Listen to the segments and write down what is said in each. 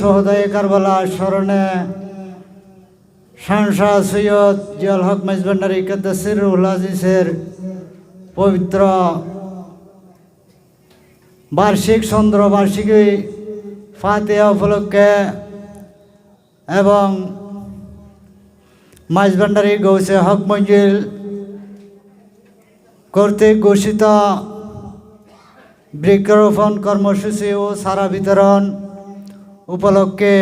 সহদায় কারবালা স্মরণে শানশাহ সৈয়দ জিয়াল হক মেজবান্ডারি কেদাসিরুল আজিজের পবিত্র বার্ষিক চন্দ্র বার্ষিকী ফাতিয়া উপলক্ষে এবং মাঝবান্ডারি গৌসে হক মঞ্জিল কর্তৃক ঘোষিত বৃক্ষরোপণ কর্মসূচি ও সারা বিতরণ উপলক্ষে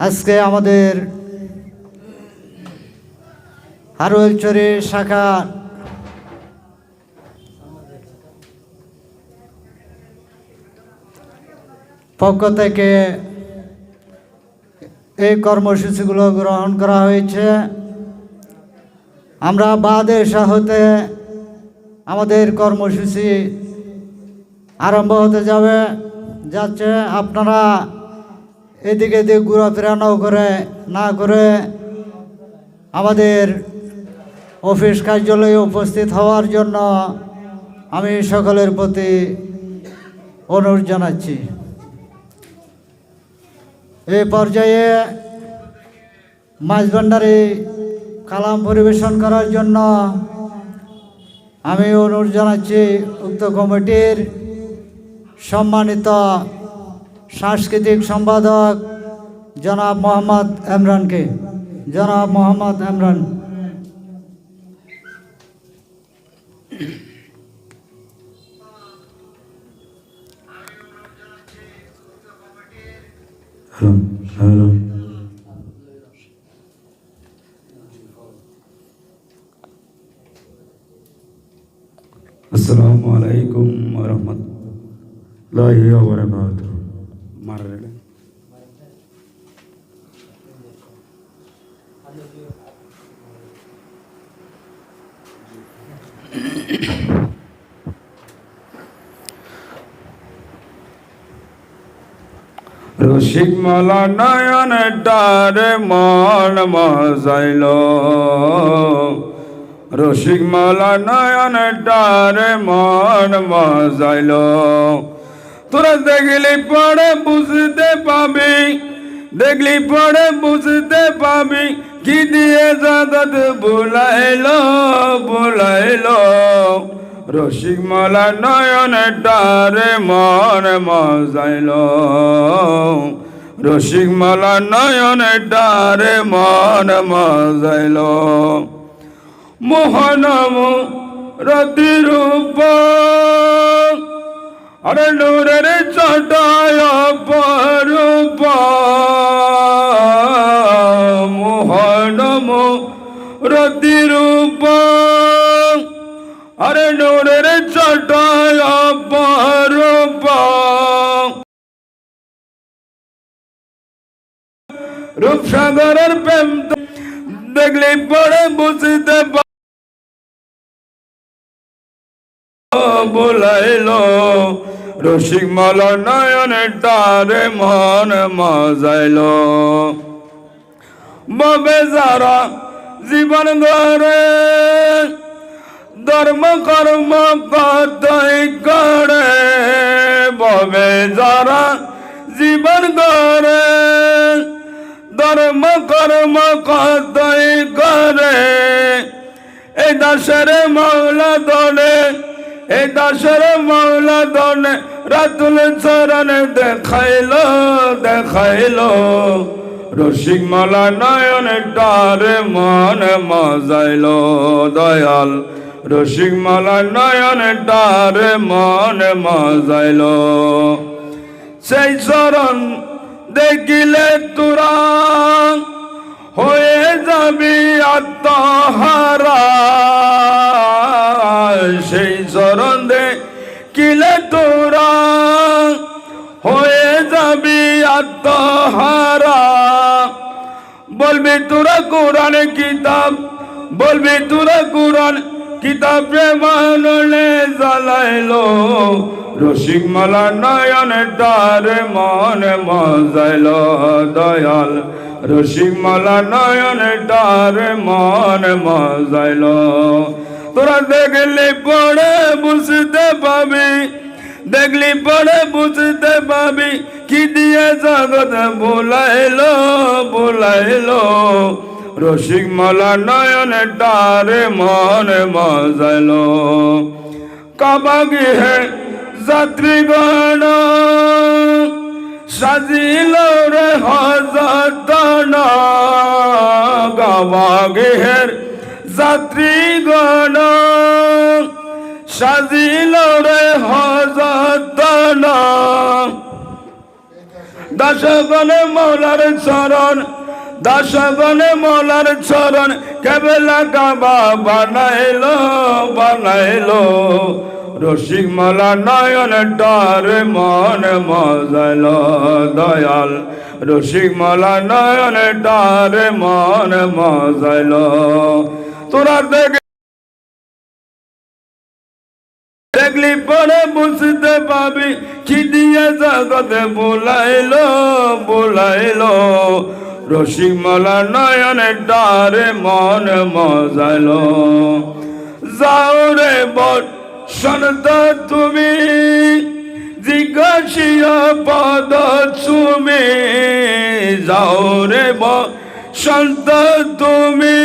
আজকে আমাদের হারুলচরি শাখা পক্ষ থেকে এই কর্মসূচিগুলো গ্রহণ করা হয়েছে। আমরা বাদে হতে আমাদের কর্মসূচি আরম্ভ হতে যাবে। যাচ্ছে, আপনারা এদিকে এদিকে ঘোরাফেরা নাও করে, না করে আমাদের অফিস কার্যালয়ে উপস্থিত হওয়ার জন্য আমি সকলের প্রতি অনুরোধ জানাচ্ছি। এই পর্যায়ে মাঝভান্ডারি কালাম পরিবেশন করার জন্য আমি অনুরোধ জানাচ্ছি, উক্ত কমিটির সম্মানিত সাংস্কৃতিক সম্পাদক জনাব মোহাম্মদ এমরানকে জনাব মোহাম্মদ এমরান আসসালামু আলাইকুম ওরহমতুল্লাহি ওবরাকাতুহু মারলে রসিক মালা নয়ন ডারে মন মজাইল। রসিক মালা নয়ন ডারে মন মজাইল। তোরা দেখলি পরে বুঝতে পাবি, দেখলি পরে বুঝতে পাবি, কি দিয়ে যাদত বুলাইল রসিক মালা নয়ন ডারে মন মজাইল। রসিক মালা নয়ন ডারে মন মজাইল। মোহনম রতিরূপ চটায় পরূপ মোহনম রতিরূপ আরে নূরের চটায় পরূপ রূপসাগরের প্রেম দেখলে পড়ে বুঝতে বলাইল। রসিক মল নয়নে তারে মন মজাইল। ববে যারা জীবন ধরে ধর্ম, কর্ম কতই করে ববে যারা জীবন ধরে ধর্ম, কর্ম কতই করে এই দাসের মৌলা দলে এই দাসের মৌলা দলে রাতুল চরণ দেখাইল দেখাইল। রসিক মালা নয়ন ডারে মন মজাইল, দয়াল। রসিক মালা নয়ন ডারে মন মজাইল। সেই চরণ দেখিলে তোরা হয়ে যাবি আত্মহারা। তোরা কোরআন কিতাব বলবি, তোরা কোরআন কিতাবে মানলে জ্বালাইলো। রসিক মালা নয়ন ডারে মন মজাইল, দয়াল। রসিক মালা নয়ন ডারে মন মজাইল। তোরা দেখলে পড়ে বুঝতে পাবি দেখলি পরে বুঝতে পাবি, কি দিয়ে জগৎ বোলাইলো বোলাইলো। রসিক মালা নয়নে ডারে মনে মজাইলো। কাবাগি হে যাত্রীগণ, সাজিল রে হজতন গাবাগে হের যাত্রীগণ সাজিল রে হজতন দশগণে মৌলার চরণ দশগণে মৌলার চরণ, কেবলা কাবা বানাইলো বানাইলো। রসিক মালা নয়ন ডার মন মজাইল দয়াল। রসিক মালা নয়ন ডার মন মজাইল। তোরা দেখে দেখলি পরে বুঝতে পাবি, কি দিয়ে জগতে বোলাইলো বোলাইলো। রসিক মালা নয়নে ডারে মন মজাইলো। যাও রে শনত তুমি, জিজ্ঞাসিয়া পদ চুমে যাও রে বসন্ত তুমি,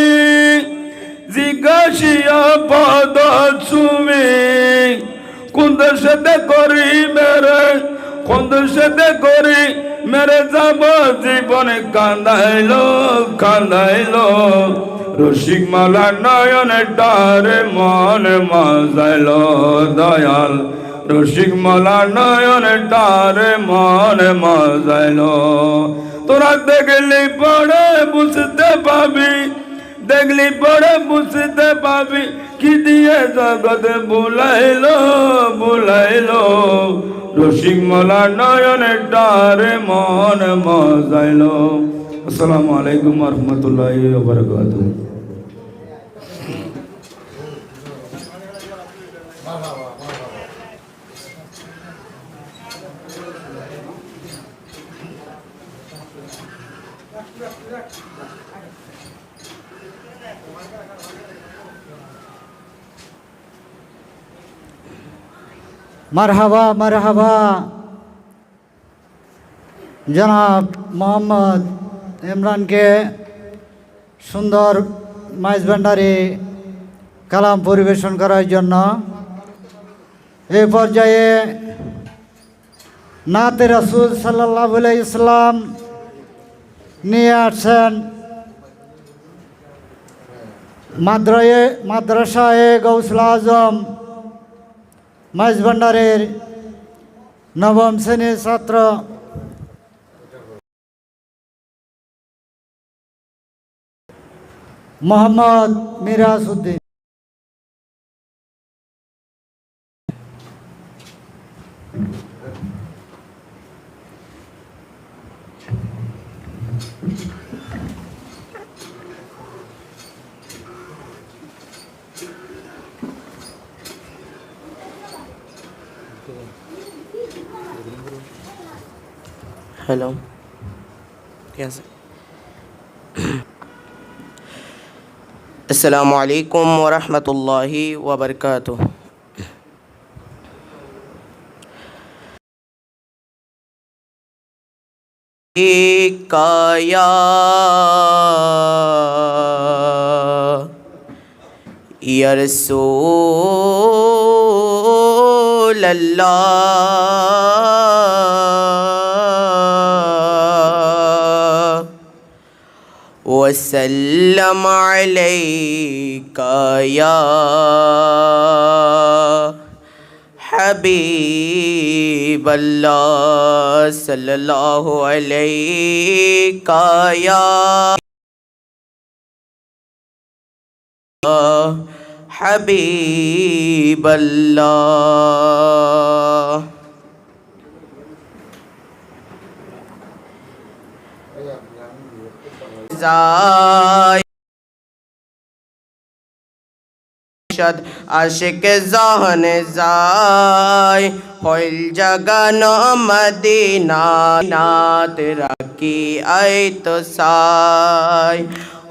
জিজ্ঞাসিয়া পদ কোন সাথে করি মেরে কোন সাথে করি মেরে যাব, জীবনে কান্দাইলো কান্দাইলো। রসিক মালা নয়নে ডারে মন মজাইলো দয়াল। রসিক মালা নয়নে ডারে মন মজাইলো। তোরা দেখলি পড়ে বুঝতে পাবি, দেখলি পরে বুঝতে পাবি কি দিয়ে জগৎ বুলাইলো বুলাইলো। রসিক মালা নয়নে ডারে মন মজাইলো। আসসালামু আলাইকুম রহমতুল্লাহ বরকাত মারহাবা মারহাবা। জনাব মোহাম্মদ ইমরানকে সুন্দর মাইজ ভান্ডারি কালাম পরিবেশন করার জন্য এ পর্যায়ে নাতে রাসুল সাল্লাহ ইসলাম নিয়ে আসছেন মাদ্রায়ে মাদ্রাসায়ে গৌসুল আজম মাইজ ভান্ডারের নবম শ্রেণির ছাত্র। মোহাম্মদ মিরাজ উদ্দিন হ্যালো ঠিক আছে আসসালামু আলাইকুম ওরহমতুল্লাহি ওবরকাত কায়া ইয়া রসূল আল্লাহ وسلم عليك يا حبيب الله صلى الله عليك يا حبيب الله. যায়। আশিক জাহানে যায়। হইল জগন মদিনা নাত রাখি আই তো সাই।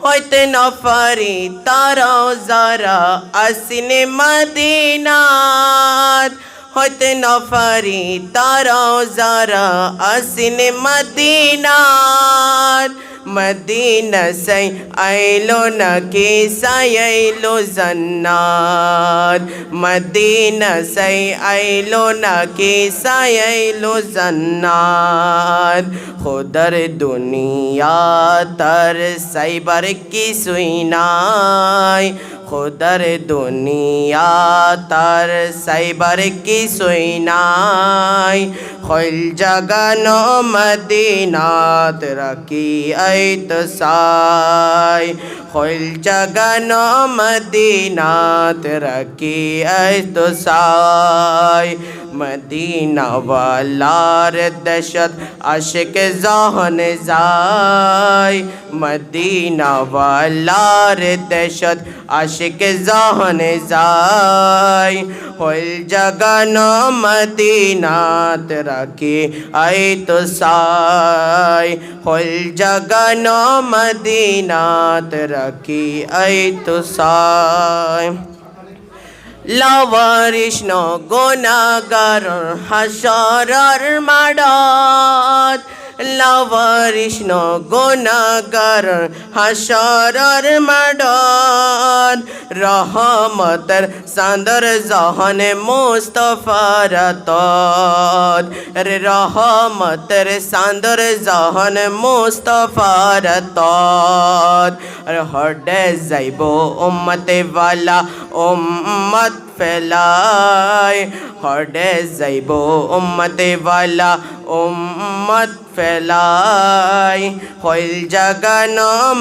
হইতে নফরি তারাও যারা আসিনে মদিনাত। হইতে নফারি তারাও যারা আসিন মদিনার। মদিনা সাই আইলো নাকি সাই আইলো জান্নাত মদিনা সাই আইলো নাকি সাই আইলো জান্নাত খোদার দুনিয়া তার সাইবার কিছুই নাই। খোদার দুনিয়া তার সাইবার কিছুই নাই? খৈল জাগানো মদিনাত রাখি আইত সাই খৈল জাগানো মদিনাত রাখি আইত সাই মদিনা ওয়ালার দশত আশিক জাহান যায় মদিনা ওয়ালার দশত আশিক জাহান যায় হল জগন মদিনাত রাখি আই তো সাই হল জগন মদিনাত রাখি আই তো সাই লাওয়ারিষ্ণ গোনাগার হাসরার মাডাত লাওয়ারিষ্ণ গোনাগার হাসরার মাডাত রহমতর সান্দর জহন মুস্তফার তত রে রহমতর সান্দর জহন মুস্তফার তত আর হডে যাইব উম্মতে ওয়ালা উম্মত ফেলায় হডে যাইব উম্মতে ওয়ালা উম্মত ফেলাই হইল জগন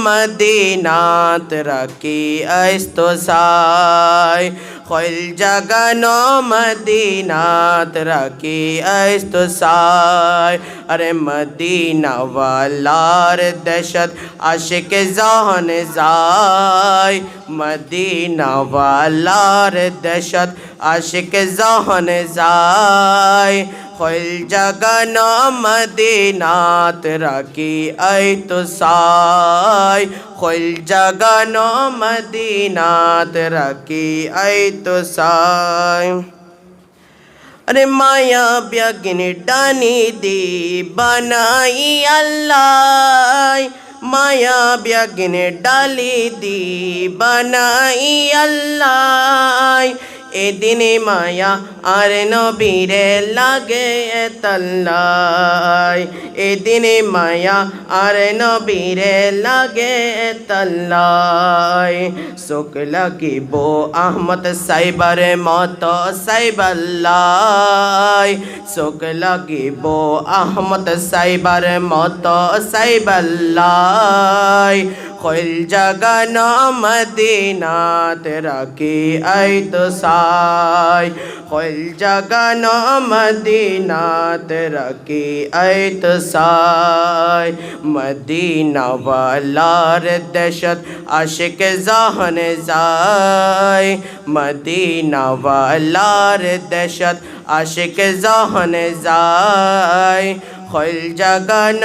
মদিনাত রাখি আস্ত সাই হইল জাগান মদিনাত রাখি আইস্তো সাই। আরে মদিনা ওয়ালার দশত আশিক জাহান যায়। মদিনা ওয়ালার দশত আশিক জাহান যায়। কল জগন মদিনাত রাখি আই তো সাই কল জগন মদিনাত রাখি আই তো সাই আরে মায়া ব্যাগিন টানি দি বানাই আল্লাহ। মায়া ব্যাগিন ডালি দি বানাই আল্লাহ। এদিনে মায়া আর নবীরে লাগে তল্লাই। এদিনে মায়া আর নবীরে লাগে তল্লাই। শোক লাগিব আহমদ সাইবার মত সাইবাল্লাই। শোক লাগিব আহমদ সাইবার মত সাইবাল্লাই। খৈল জাগান মদিনাত রাখি আই তো সাই খৈল জাগান মদিনাত রাখি আই তো সাই মদিনা ওয়ালার দশত আশিক জাহান যায় মদিনা ওয়ালার দশত আশিক জাহান যায় খৈল জাগান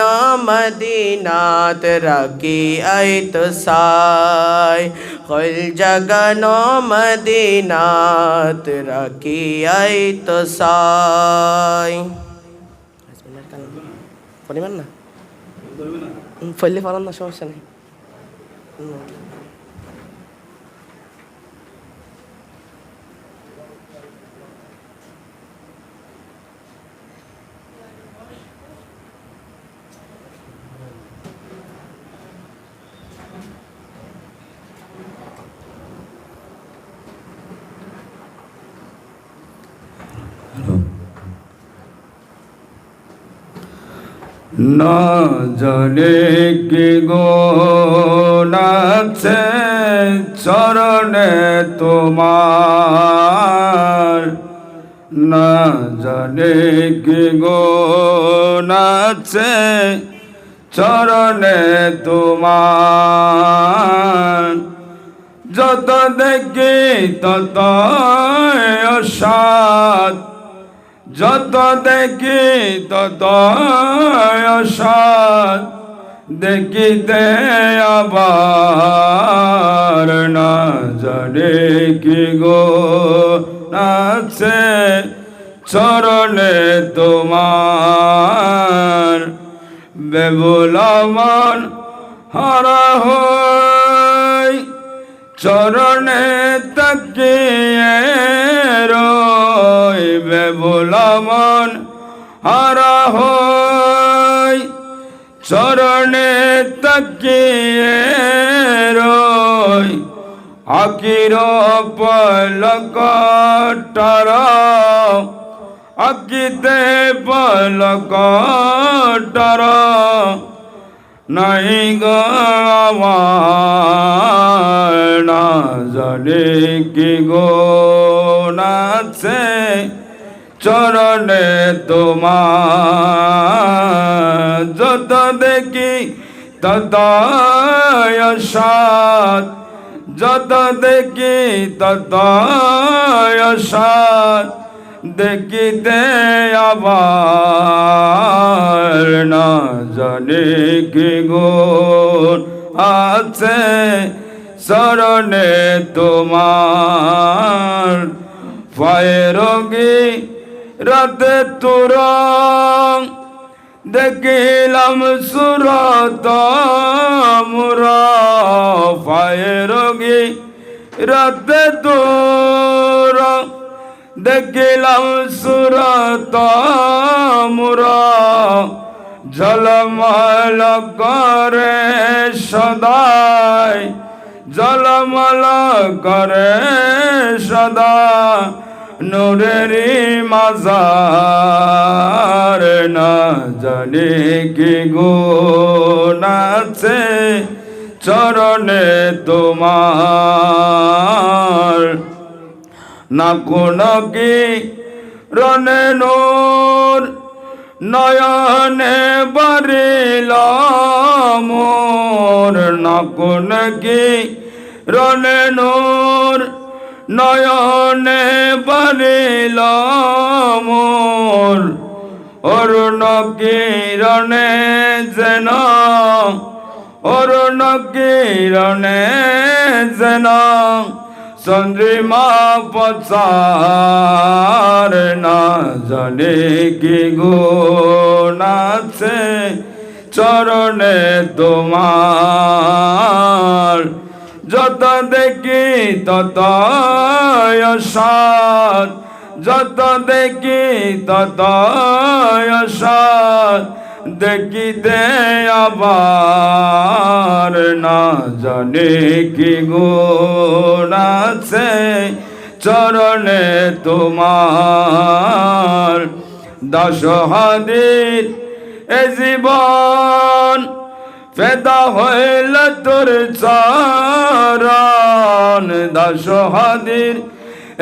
মদিনাত রাখি আই তো সাই খৈল জাগান মদিনাত রাখি আই তো সাই পরিমাণ না। ফলে ফলান না সমস্যা নেই। না কি গো নাচে চরণে তোমার। না কি গো নাচে চরণে তোমার। যত দেখি তত অসাদ যত দেখি তত অসাদ দেখিতে আবার না জানে কি গো নাচে চরণে তোমার। বেবুলামান হারা হই, চরণে তাকিয়ে রই বেবুলামান হারা হই, চরণে তাকিয়ে রই। আকির পলকটার, আকিতে পলকটার। নাই গো আমার, না জানে কি গো নাচে চরণে তোমার, যত দেখি তত সাত যত দেখি তত সাত দেখিতে আবার না কি গুণ আছে। শরণে তোমার ফায়রগি রাতে তুরং দেখিলাম সুরত মুরা ফায়রগি রাতে তুরং দেখিলাম সুরত মুরা। ঝলমল করে সদাই। জলমল করে সদা নূরেরি মাজার না জানে কি গুণ আছে চরণে তোমার। না কোন কি রনে নূর, নয়নে বারিল মোর না কোন কি রনে নূর নয়নে বারিল মোর অরুণ কিরণে যেন, অরুণ কিরণে যেন চন্দ্রিমা পচার না জানে কি গুণ আছে চরণে তোমার। যত দেখি তত সাত যত দেখি তত সাত দেখিতে আবার না জানে কি গুণ আছে। চরণে তোমার দশ হাদির এ জীবন ফেদা হইল তোর চরণ দশ হাদির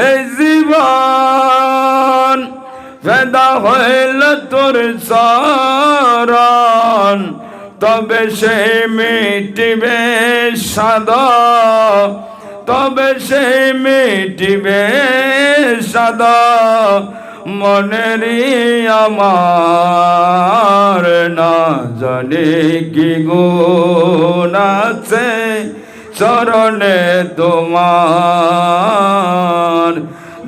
এ জীবন। ফেদা হইল তোর চরণ, তবে সে মিটিবে সাদ। তবে সে মিটিবে সাদ। মনেরি আমার জানে কি গুণ আছে, চরণে তোমার।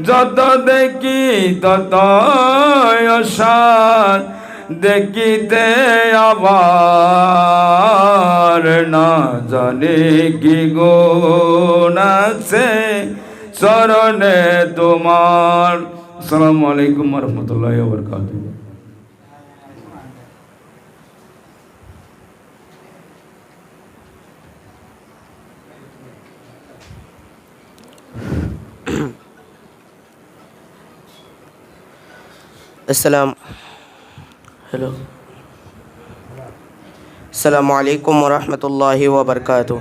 যত দেখি তত সার দেখিতে আবার না জানে কি গুণ আছে, চরণে তোমার। আসসালামু আলাইকুম রহমতুল্লাহ বরকাত السلام. ہیلو السلام علیکم ورحمۃ اللہ وبرکاتہ.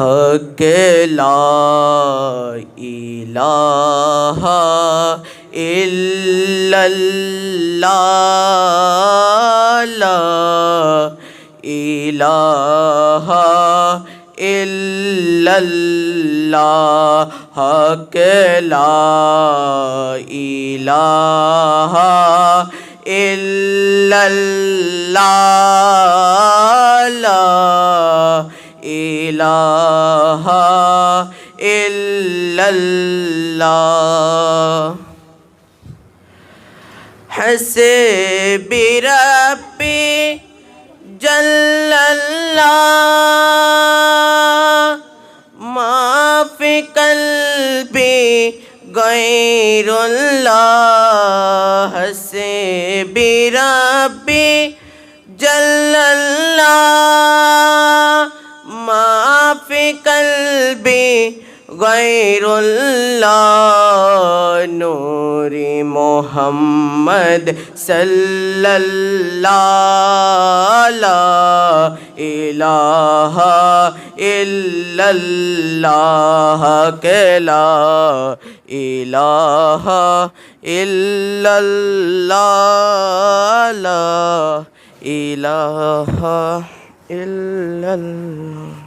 حق لا الہ الا اللہ. إله إلا الله حق لا إله إلا الله لا إله إلا الله. حسبي رب جل الله ما في قلبي غير الله نور محمد صلى الله গৈরুল্লাহ নূরি মোহাম্মদ সাল্লাল্লাহ ইলাহা ইল্লাল্লাহ কেলা ইলাহা ইল্লাল্লাহ ইলাহা ইল্লাল্লাহ